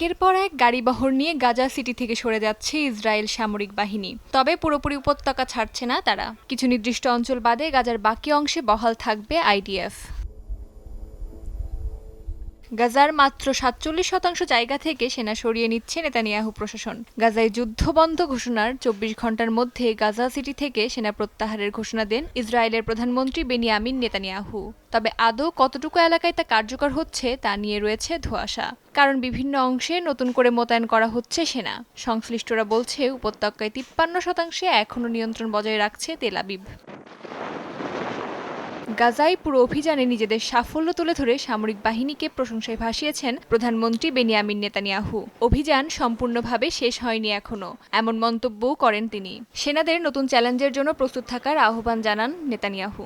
একের পর এক গাড়িবহর নিয়ে গাজা সিটি থেকে সরে যাচ্ছে ইসরায়েল সামরিক বাহিনী। তবে পুরোপুরি উপত্যকা ছাড়ছে না তারা। কিছু নির্দিষ্ট অঞ্চল বাদে গাজার বাকি অংশে বহাল থাকবে আইডিএফ। গাজার মাত্র সাতচল্লিশ শতাংশ জায়গা থেকে সেনা সরিয়ে নিচ্ছে নেতানিয়াহু প্রশাসন। গাজায় যুদ্ধবন্ধ ঘোষণার চব্বিশ ঘণ্টার মধ্যে গাজা সিটি থেকে সেনা প্রত্যাহারের ঘোষণা দেন ইসরায়েলের প্রধানমন্ত্রী বেনিয়ামিন নেতানিয়াহু। তবে আদৌ কতটুকু এলাকায় তা কার্যকর হচ্ছে তা নিয়ে রয়েছে ধোঁয়াশা। কারণ বিভিন্ন অংশে নতুন করে মোতায়েন করা হচ্ছে সেনা। সংশ্লিষ্টরা বলছে, উপত্যকায় তিপ্পান্ন শতাংশে এখনও নিয়ন্ত্রণ বজায় রাখছে তেলাবিব গাজায় পুরো অভিযানে নিজেদের সাফল্য তুলে ধরে সামরিক বাহিনীকে প্রশংসায় ভাসিয়েছেন প্রধানমন্ত্রী বেনিয়ামিন নেতানিয়াহু। অভিযান সম্পূর্ণভাবে শেষ হয়নি এখনও এমন মন্তব্যও করেন তিনি। সেনাদের নতুন চ্যালেঞ্জের জন্য প্রস্তুত থাকার আহ্বান জানান নেতানিয়াহু।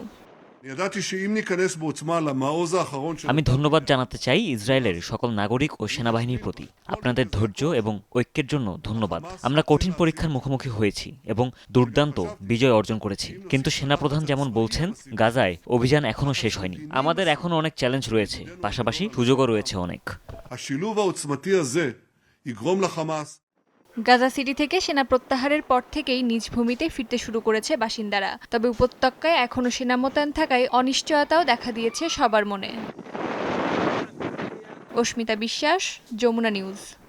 আমি ধন্যবাদ জানাতে চাই ইসরায়েলের সকল নাগরিক ও সেনাবাহিনীর প্রতি। আপনাদের ধৈর্য এবং ঐক্যের জন্য ধন্যবাদ। আমরা কঠিন পরীক্ষার মুখোমুখি হয়েছি এবং দুর্দান্ত বিজয় অর্জন করেছি। কিন্তু সেনাপ্রধান যেমন বলছেন গাজায় অভিযান এখনও শেষ হয়নি। আমাদের এখনও অনেক চ্যালেঞ্জ রয়েছে। পাশাপাশি সুযোগও রয়েছে অনেক। গাজা সিটি থেকে সেনা প্রত্যাহারের পর থেকেই নিজ ভূমিতে ফিরতে শুরু করেছে বাসিন্দারা। তবে উপত্যকায় এখনও সেনা মোতায়েন থাকায় অনিশ্চয়তাও দেখা দিয়েছে সবার মনে। অস্মিতা বিশ্বাস, যমুনা নিউজ।